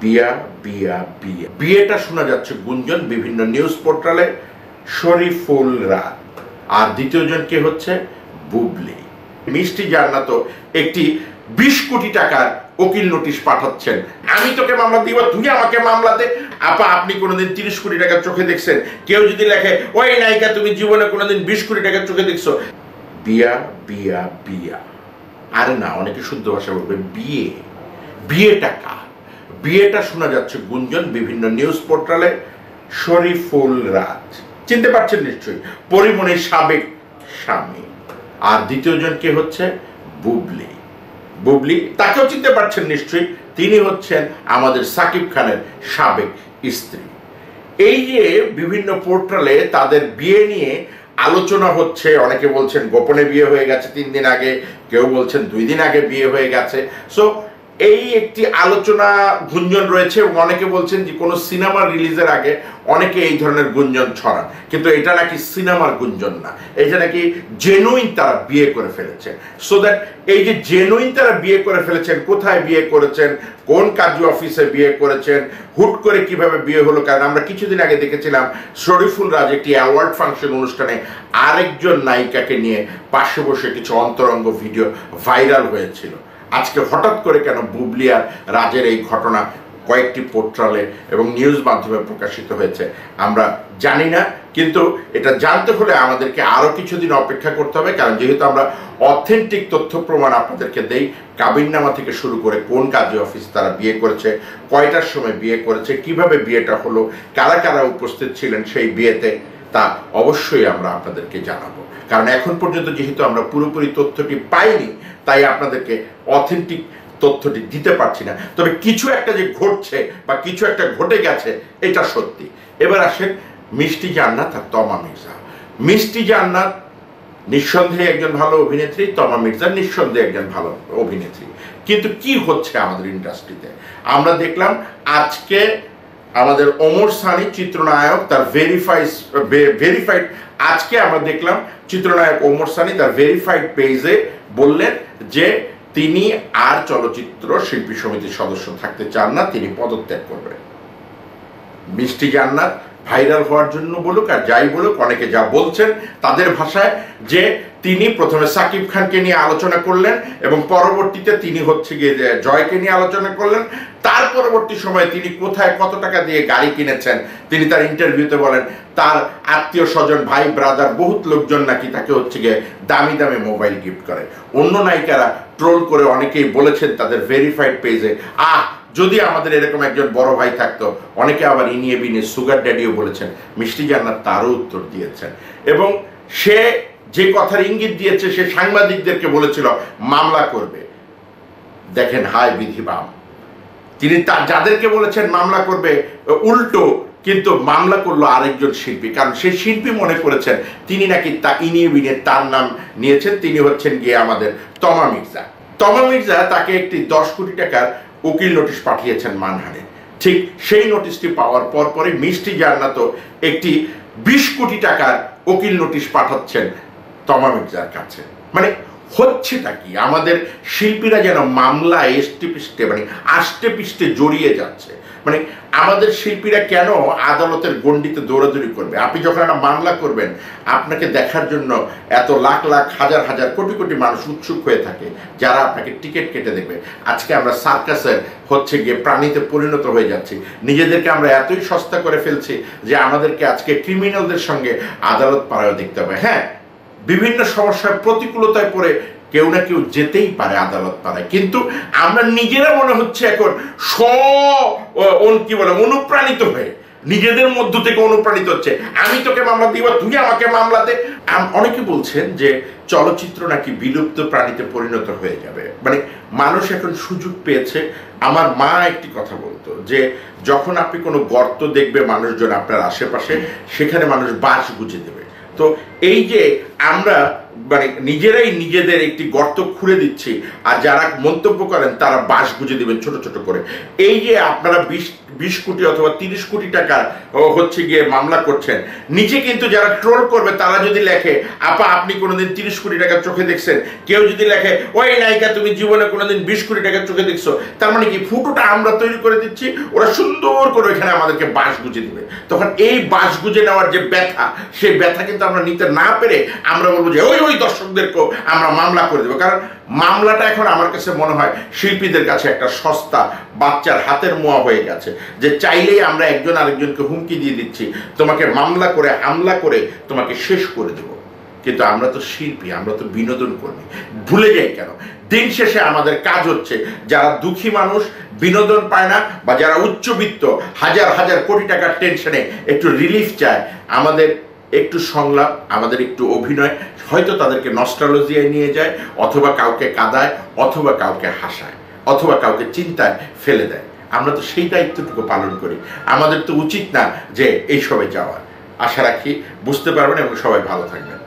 বিয়া বিয়া বিয়া। বিয়েটা শোনা যাচ্ছে গুঞ্জন বিভিন্ন নিউজ পোর্টালে। শরীফুল রাত। আর দ্বিতীয় জন কে হচ্ছে? বুবলি। মিষ্টি জান্নাত একটি বিশ কোটি টাকার উকিল নোটিশ পাঠাচ্ছেন। আমি তোকে মামলা দিব, তুই আমাকে মামলা দে। আপা, আপনি কোনোদিন তিরিশ কোটি টাকার চোখে দেখছেন? কেউ যদি লেখে, ওই নায়িকা, তুমি জীবনে কোনোদিন বিশ কোটি টাকার চোখে দেখছ? বিয়া বিয়া বিয়া। আরে না, অনেকে শুদ্ধ ভাষা বলবে, বিয়ে। বিয়েটা কার? বিয়েটা শোনা যাচ্ছে গুঞ্জন বিভিন্ন নিউজ পোর্টালে। শরীফুল রাজ। চিনতে পারছেন নিশ্চয়ই। পরিমণির সাবেক স্বামী। আর দ্বিতীয় জন কে হচ্ছে? বুবলি। বুবলি, তাকেও চিনতে পারছেন নিশ্চয়ই। তিনি হচ্ছেন আমাদের সাকিব খানের সাবেক স্ত্রী। এই যে বিভিন্ন পোর্টালে তাদের বিয়ে নিয়ে আলোচনা হচ্ছে, অনেকে বলছেন গোপনে বিয়ে হয়ে গেছে তিন দিন আগে, কেউ বলছেন দুই দিন আগে বিয়ে হয়ে গেছে। সো এই একটি আলোচনা গুঞ্জন রয়েছে এবং অনেকে বলছেন যে কোনো সিনেমা রিলিজের আগে অনেকে এই ধরনের গুঞ্জন ছড়ান। কিন্তু এটা নাকি সিনেমার গুঞ্জন না। এটা নাকি জেনুইন তারা বিয়ে করে ফেলেছে। সো দ্যাট এই যে জেনুইন তারা বিয়ে করে ফেলেছেন, কোথায় বিয়ে করেছেন, কোন কাজী অফিসে বিয়ে করেছেন, হুট করে কীভাবে বিয়ে হলো, কারণ আমরা কিছুদিন আগে দেখেছিলাম শরীফুল রাজ একটি অ্যাওয়ার্ড ফাংশন অনুষ্ঠানে আরেকজন নায়িকাকে নিয়ে পাশে বসে কিছু অন্তরঙ্গ ভিডিও ভাইরাল হয়েছিল। আজকে হঠাৎ করে কেন বুবলি আর রাজের এই ঘটনা কয়েকটি পোর্টালে এবং নিউজ মাধ্যমে প্রকাশিত হয়েছে? আমরা জানি না, কিন্তু এটা জানতে হলে আমাদেরকে আরও কিছুদিন অপেক্ষা করতে হবে, কারণ যেহেতু আমরা অথেন্টিক তথ্য প্রমাণ আপনাদেরকে দেই কাবিননামা থেকে শুরু করে কোন কাজী অফিস তারা বিয়ে করেছে, কয়টার সময় বিয়ে করেছে, কীভাবে বিয়েটা হলো, কারা কারা উপস্থিত ছিলেন সেই বিয়েতে, তা অবশ্যই আমরা আপনাদেরকে জানাব। কারণ এখন পর্যন্ত যেহেতু আমরা পুরোপুরি তথ্যটি পাইনি তাই আপনাদেরকে অথেন্টিক তথ্যটি দিতে পারছি না। তবে কিছু একটা যে ঘটছে বা কিছু একটা ঘটে গেছে, এটা সত্যি। এবার আসেন মিষ্টি জান্নাত আর তমা মির্জা। মিষ্টি জান্নাত নিঃসন্দেহে একজন ভালো অভিনেত্রী, তমা মির্জা নিঃসন্দেহে একজন ভালো অভিনেত্রী। কিন্তু কি হচ্ছে আমাদের ইন্ডাস্ট্রিতে আমরা দেখলাম আজকে আমাদের অমর সানি চিত্রনায়ক, তার ভেরিফাইড ভেরিফাইড আজকে আমরা দেখলাম চিত্রনায়ক ওমর সানি তার ভেরিফাইড পেজে বললেন যে তিনি আর চলচ্চিত্র শিল্পী সমিতির সদস্য থাকতে চান না, তিনি পদত্যাগ করবেন। মিষ্টি জান্নাত ভাইরাল হওয়ার জন্য বলুক আর যাই বলুক, অনেকে যা বলছেন তাদের ভাষায় যে তিনি প্রথমে সাকিব খানকে নিয়ে আলোচনা করলেন এবং পরবর্তীতে তিনি হচ্ছে গিয়ে জয়কে নিয়ে আলোচনা করলেন। তার পরবর্তী সময়ে তিনি কোথায় কত টাকা দিয়ে গাড়ি কিনেছেন, তিনি তার ইন্টারভিউতে বলেন, তার আত্মীয় স্বজন, ভাই ব্রাদার বহুত লোকজন নাকি তাকে হচ্ছে গিয়ে দামি দামি মোবাইল গিফট করে। অন্য নায়িকারা ট্রোল করে অনেকেই বলেছেন তাদের ভেরিফাইড পেজে আহ যদি আমাদের এরকম একজন বড় ভাই থাকতো, অনেকে আবার ইনিয়ে বিনিয়ে সুগার ড্যাডিও বলেছেন, মিষ্টি জান্নাত তারও উত্তর দিয়েছেন। এবং সে যে কথার ইঙ্গিত দিয়েছে, সে সাংবাদিকদেরকে বলেছিল, মামলা করবে। দেখেন, হায় বিধিবাম তিনি তা যাদেরকে বলেছেন মামলা করবে, উল্টো কিন্তু মামলা করল আরেকজন শিল্পী। কারণ সেই শিল্পী মনে করেছেন, তিনি নাকি তা ইনিয়ে বিনিয়ে তার নাম নিয়েছেন, তিনি হচ্ছেন গিয়ে আমাদের তমা মির্জা। তমা মির্জা তাকে একটি দশ কোটি টাকার উকিল নোটিশ পাঠিয়েছেন মানহানে ঠিক সেই নোটিশটি পাওয়ার পর পরে মিষ্টি জান্নাত একটি বিশ কোটি টাকার উকিল নোটিশ পাঠাচ্ছেন তমাম মির্জার কাছে। মানে হচ্ছেটা কি? আমাদের শিল্পীরা যেন মামলা এসটে পিষ্টে মানে আষ্টে পিষ্টে জড়িয়ে যাচ্ছে। মানে আমাদের শিল্পীরা কেন আদালতের গণ্ডিতে দৌড়াদৌড়ি করবে? আপনি যখন একটা মামলা করবেন, আপনাকে দেখার জন্য এত লাখ লাখ, হাজার হাজার, কোটি কোটি মানুষ উৎসুক হয়ে থাকে, যারা আপনাকে টিকিট কেটে দেবে আজকে আমরা সার্কাসের হচ্ছে গিয়ে প্রাণীতে পরিণত হয়ে যাচ্ছি। নিজেদেরকে আমরা এতই সস্তা করে ফেলছি যে আমাদেরকে আজকে ক্রিমিনালদের সঙ্গে আদালত পাড়ায় দেখতে হবে। হ্যাঁ বিভিন্ন সমস্যার প্রতিকূলতায় পড়ে কেউ না কেউ যেতেই পারে, আদালত পাড়ায়। কিন্তু আমরা নিজেরা মনে হচ্ছে এখন ওন কি বলে, অনুপ্রাণিত হয়ে নিজেদের মধ্য থেকে অনুপ্রাণিত হচ্ছে। আমি তোকে মামলা দিব, তুই আমাকে মামলা দে। অনেকে বলছেন যে চলচ্চিত্র নাকি বিলুপ্ত প্রাণীতে পরিণত হয়ে যাবে। মানে মানুষ এখন সুযোগ পেয়েছে। আমার মা একটি কথা বলতো যে যখন আপনি কোনো গর্ত দেখবে মানুষজন আপনার আশেপাশে, সেখানে মানুষ বাস গুজে দেবে। তো এই যে আমরা মানে নিজেরাই নিজেদের একটি গর্ত খুঁড়ে দিচ্ছি, আর যারা মন্তব্য করেন তারা বাস গুজে দিবেন ছোট ছোট করে। এই যে আপনারা বিশ বিশ কোটি অথবা তিরিশ কোটি টাকা হচ্ছে গিয়ে মামলা করছেন, নিচে কিন্তু যারা ট্রোল করবে তারা যদি লেখে, আপা, আপনি কোনোদিন তিরিশ কোটি টাকা চোখে দেখছেন। কেউ যদি লেখে, ওই নায়িকা, তুমি জীবনে কোনোদিন বিশ কোটি টাকা চোখে দেখছ। তার মানে কি, ফুটোটা আমরা তৈরি করে দিচ্ছি, ওরা সুন্দর করে এখানে আমাদেরকে বাঁশ গুজে দিবে। তখন এই বাঁশ গুজে নেওয়ার যে ব্যথা, সেই ব্যথা কিন্তু আমরা নিতে না পেরে আমরা বলব যে ওই ওই দর্শকদেরকেও আমরা মামলা করে দেবো। কারণ মামলাটা এখন আমার কাছে মনে হয় শিল্পীদের কাছে একটা সস্তা, বাচ্চার হাতের মোয়া হয়ে গেছে। যে চাইলেই আমরা একজন আরেকজনকে হুমকি দিয়ে দিচ্ছি, তোমাকে মামলা করে, হামলা করে তোমাকে শেষ করে দেব। কিন্তু আমরা তো শিল্পী, আমরা তো বিনোদন কর্মী। ভুলে যাই কেন? দিন শেষে আমাদের কাজ হচ্ছে যারা দুঃখী মানুষ, বিনোদন পায় না, বা যারা উচ্চবিত্ত, হাজার হাজার কোটি টাকার টেনশনে একটু রিলিফ চায়, আমাদের একটু সংলাপ, আমাদের একটু অভিনয়, হয়তো তাদেরকে নস্ট্রালজিয়ায় নিয়ে যায়, অথবা কাউকে কাদায়, অথবা কাউকে হাসায়, অথবা কাউকে চিন্তায় ফেলে দেয়। আমরা তো সেই দায়িত্বটুকু পালন করি। আমাদের তো উচিত না যে এইসবে যাওয়া আশা রাখি বুঝতে পারবেন এবং সবাই ভালো থাকবেন।